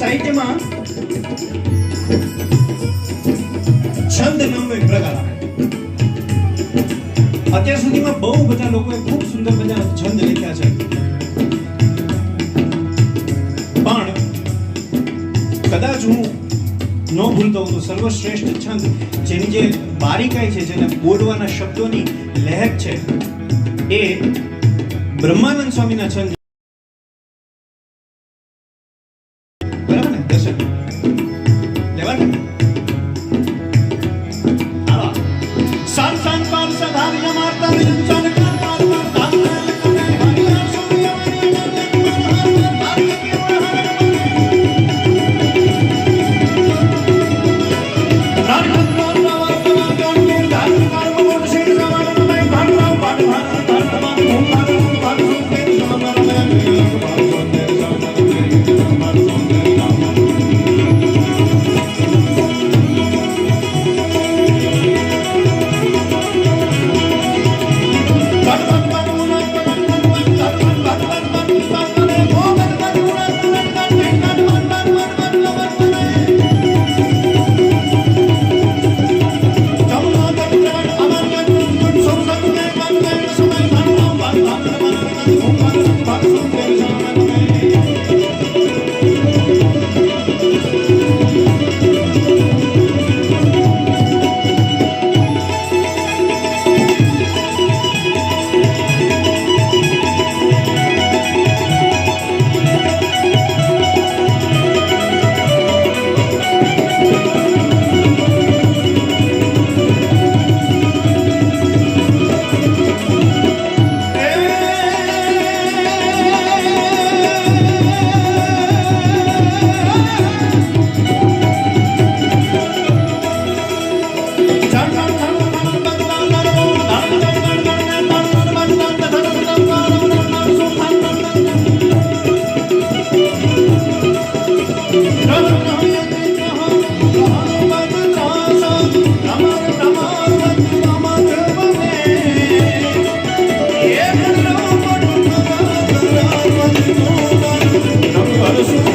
સાહિત્યમાં છંદ નામનો એક પ્રકાર અત્યાર સુધીમાં બહુ બધા લોકોએ ખૂબ સુંદર બધા છંદ લખ્યા છે. ન ભૂલતો હોઉં તો સર્વશ્રેષ્ઠ છંદ, જેની જે બારીકાઈ છે, જેને બોલવાના શબ્દોની લહેક છે, એ બ્રહ્માનંદ સ્વામીના છંદ. બરાબર ને? દર્શન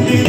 મજા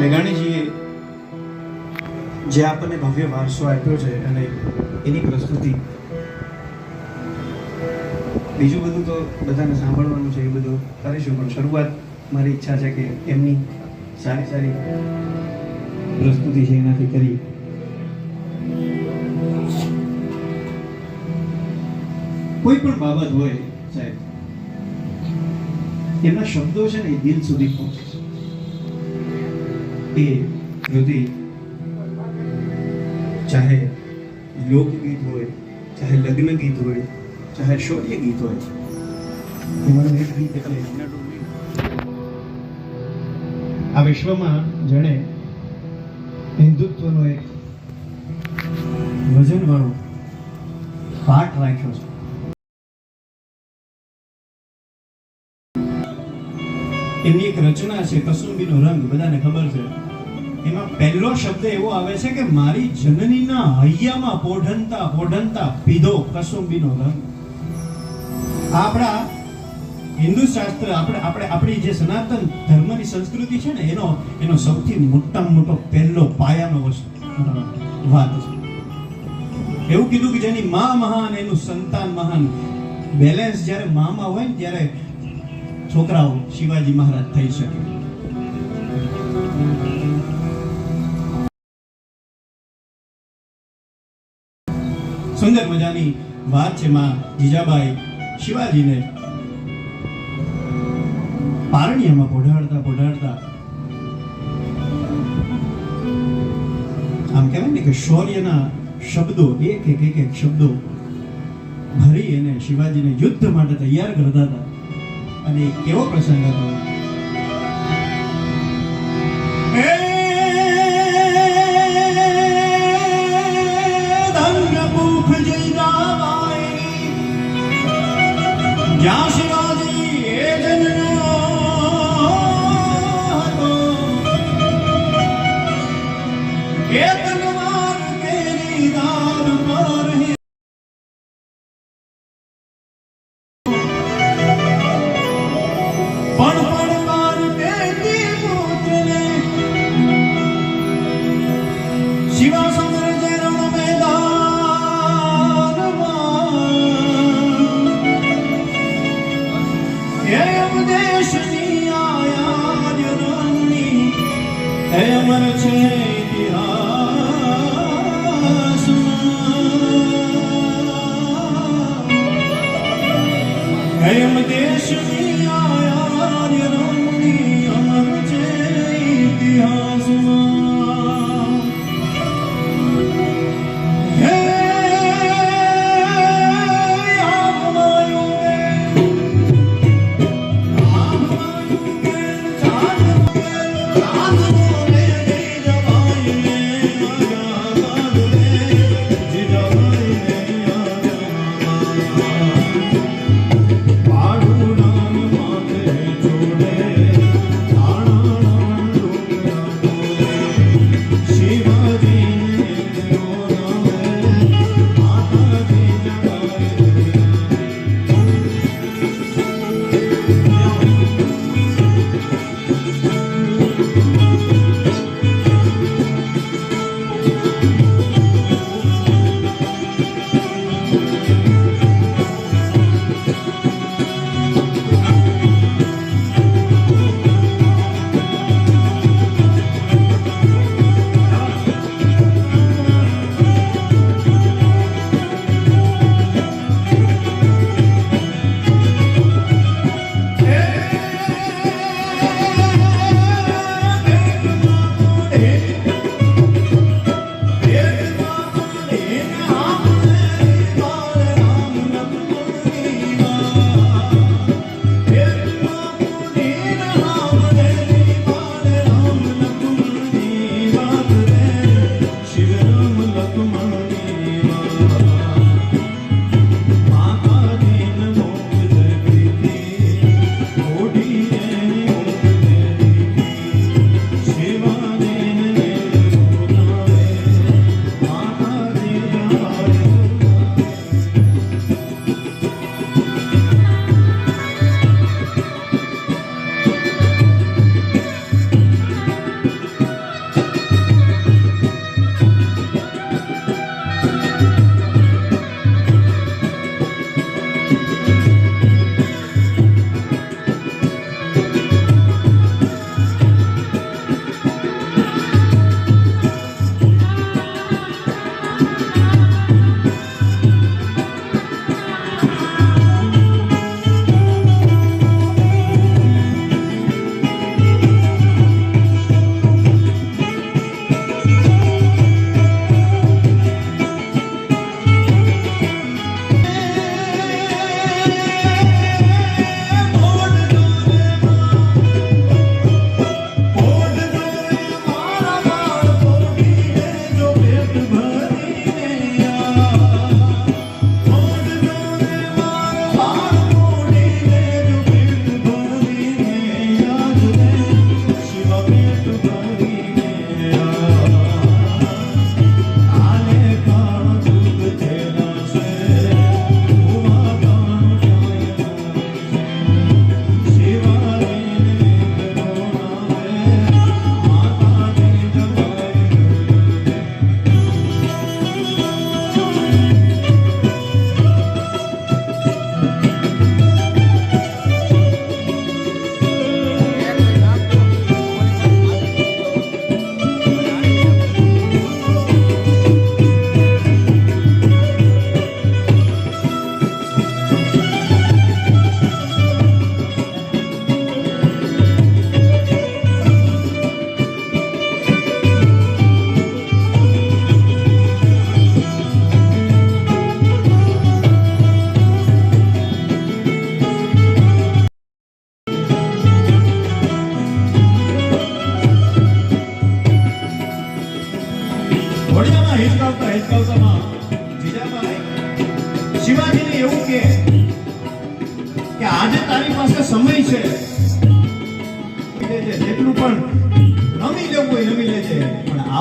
મેઘાણીજીએ જે આપણને ભવ્ય વારસો આપ્યો છે અને એની પ્રસ્તુતિ, બીજું બધું તો બધાને સાંભળવાનું છે, એ બધું કરીશું, પણ શરૂઆત મારી ઈચ્છા છે કે એમની સારી સારી પ્રસ્તુતિ છે એનાથી કરી. કોઈ પણ બાબત હોય સાહેબ, એમના શબ્દો છે ને એ દિલ સુધી પહોંચે. એ કૃતિ ચાહે લોકગીત હોય, ચાહે લગ્ન ગીત હોય, ચાહે શૌર્ય ગીત હોય. એમાં એક ગીત એટલે આ વિશ્વમાં જેણે હિન્દુત્વનો એક વજનવાળો પાઠ રાખ્યો છે. એમની એક રચના છે, કસુંબીનો રંગ, બધાને ખબર છે. એમાં પહેલો શબ્દ એવો આવે છે કે, મારી જનનીના હૈયામાં પોઢનતા પોઢનતા પીધો કસુંબીનો રંગ. આપણા હિન્દુ શાસ્ત્ર, આપણે આપણે, આપણી જે સનાતન ધર્મની સંસ્કૃતિ છે ને, એનો એનો સૌથી મોટામાં મોટો પહેલો પાયાનો વસ્તુ, વાત છે. એવું કીધું કે જેની મા મહાન, એનું સંતાન મહાન. બેલેન્સ જ્યારે મામાં હોય ને, ત્યારે છોકરાઓ શિવાજી મહારાજ થઈ શકે. સુંદર મજાની વાત છે માં જીજાબાઈ શિવાજીને. પારણિયામાં પોઢાડતા પોઢાડતા. આમ કહેવાય ને કે શૌર્યના શબ્દો, એક એક એક એક શબ્દો ભરી અને શિવાજીને યુદ્ધ માટે તૈયાર કરતા હતા. અને કેવો પ્રસંગ હતો? હે અમર છે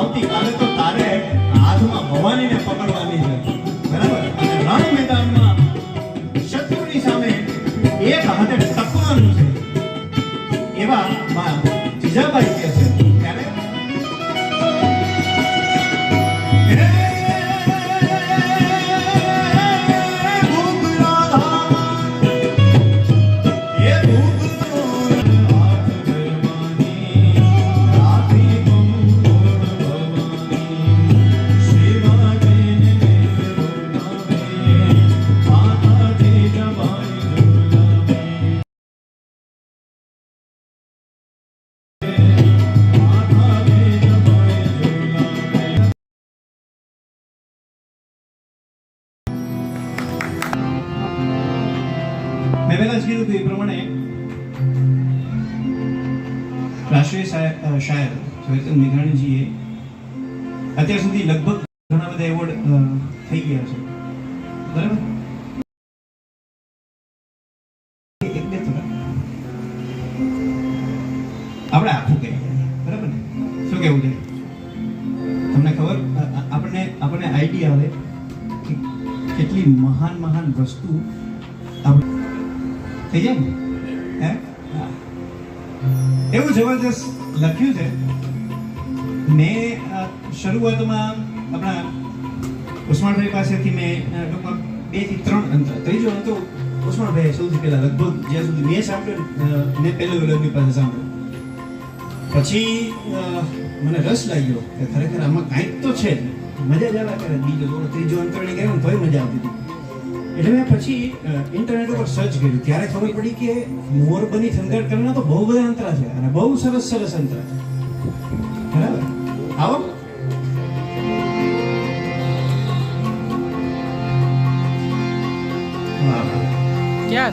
આવતીકાલે તો તારે હાથમાં ભવાનીને પકડવાની છે. બરાબર? અને રણ મેદાનમાં શત્રુની સામે એક હાથે ટકવાનું છે. એવા જીજાબાઈ કહે છે. શાયર ચેતન મેઘાણીજીએ અત્યાર સુધી લગભગ ઘણા બધા એવોર્ડ થઈ ગયા છે. બરાબર? આપણે આખું કહીએ. બરાબર શું કેવું છે? તમને ખબર? આપણને આપણને આઈડિયા આવે કેટલી મહાન મહાન વસ્તુ થઈ જાય ને? હા. એવું જબરજસ્ત લખ્યું છે. મેં શરૂઆતમાં આપણા ઉસ્માનભાઈ પાસેથી મેં લગભગ બેથી ત્રણ ત્રીજો હતો. ઉસ્માનભાઈ સૌથી પહેલા લગભગ જ્યાં સુધી મેં સાંભળ્યું મેં પહેલો વિલોની પાસે સાંભળ્યું. પછી મને રસ લાગ્યો કે ખરેખર આમાં કાંઈક તો છે. મજા જ આવ્યા કરે. બીજો ત્રીજો અંતરણી ગયો ને, તોય મજા આવતી હતી. એટલે મેં પછી ઇન્ટરનેટ ઉપર સર્ચ કર્યું. ત્યારે ખબર પડી કે મોરબની થંગાર કરના તો બહુ બધા અંતરા છે અને બહુ સરસ સરસ અંતરા છે. બરાબર? આવો.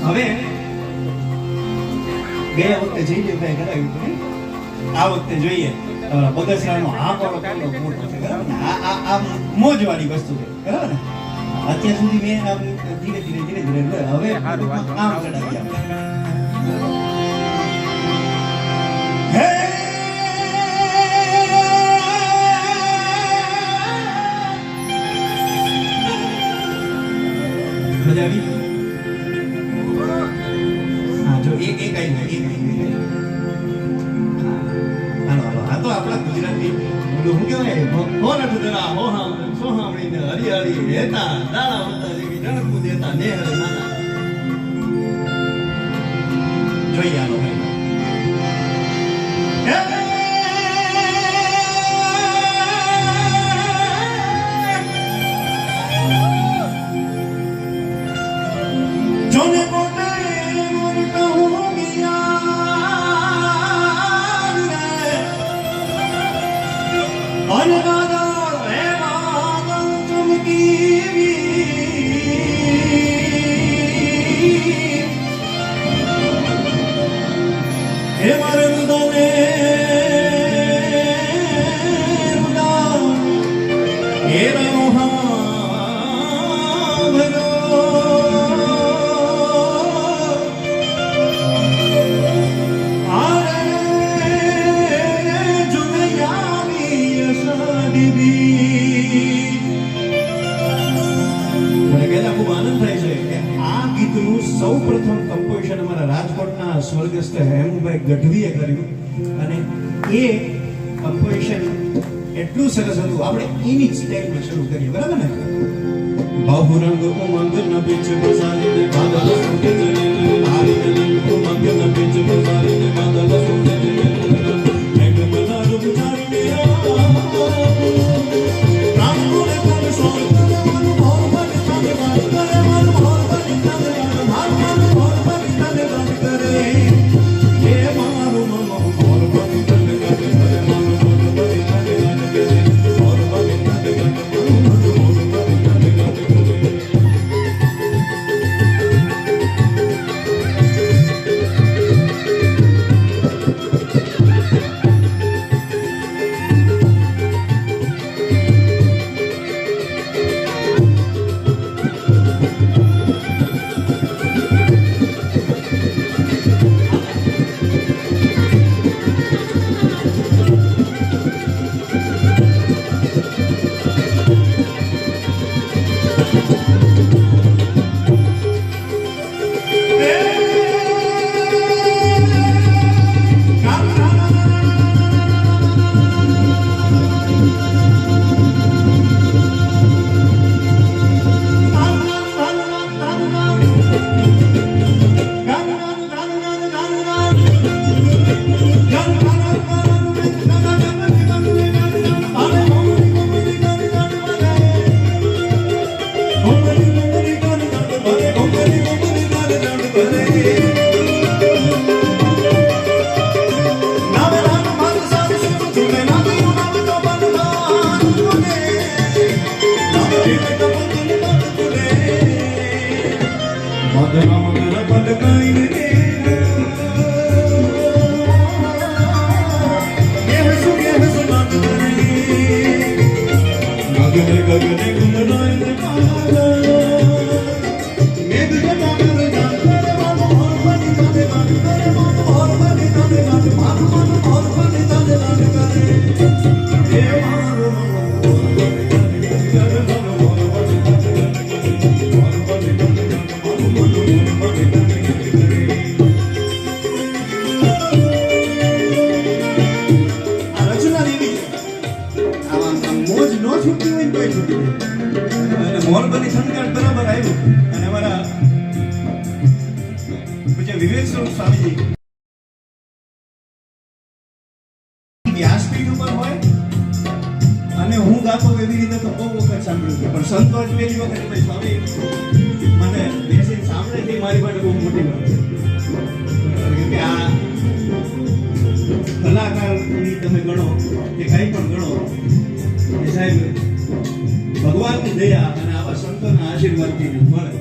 હવે ગયા વખતે જઈને ભાઈ કરાવ્યું આ વખતે જોઈએ. તમારા બગસરાનો આ વાળો કેટલો મોટો છે બરાબર આ આ મોજવાળી વસ્તુ છે બરાબર અત્યાર સુધી મેં ધીરે ધીરે ધીરે ધીરે એટલે હવે આમ ચડાવી. હે મજા આવી? હા જો એક એક આવી એક આવી હાલો હાલો આ તો આપણા ગુજરાતી શું કહેવાય? હો નઠ જરા હો હામ સો હામણીને હરિયાળી રહેતા દાડા હતા જેવી એ કમ્પોઝિશન એટલું સરસ હતું. આપણે એની જ શરૂ કરીએ. બરાબર ને? બાહુરંગ ઉમંગ ન બીચ બસારીને બાદલ સુટે જને હારી ને ઉમંગ ન બીચ બસારીને બાદલ સુટે જને મેઘ બજાર બુજારીને રામ ગુણે કર સોલ. કરે મન મોર બન કરે મન મોર બન તને તો બહુ સ્વામી મને બેસીને માટે આ કલાકારની તમે ગણો, કે કંઈ પણ ગણો સાહેબ દયા અને આવા સંતોના આશીર્વાદથી મળે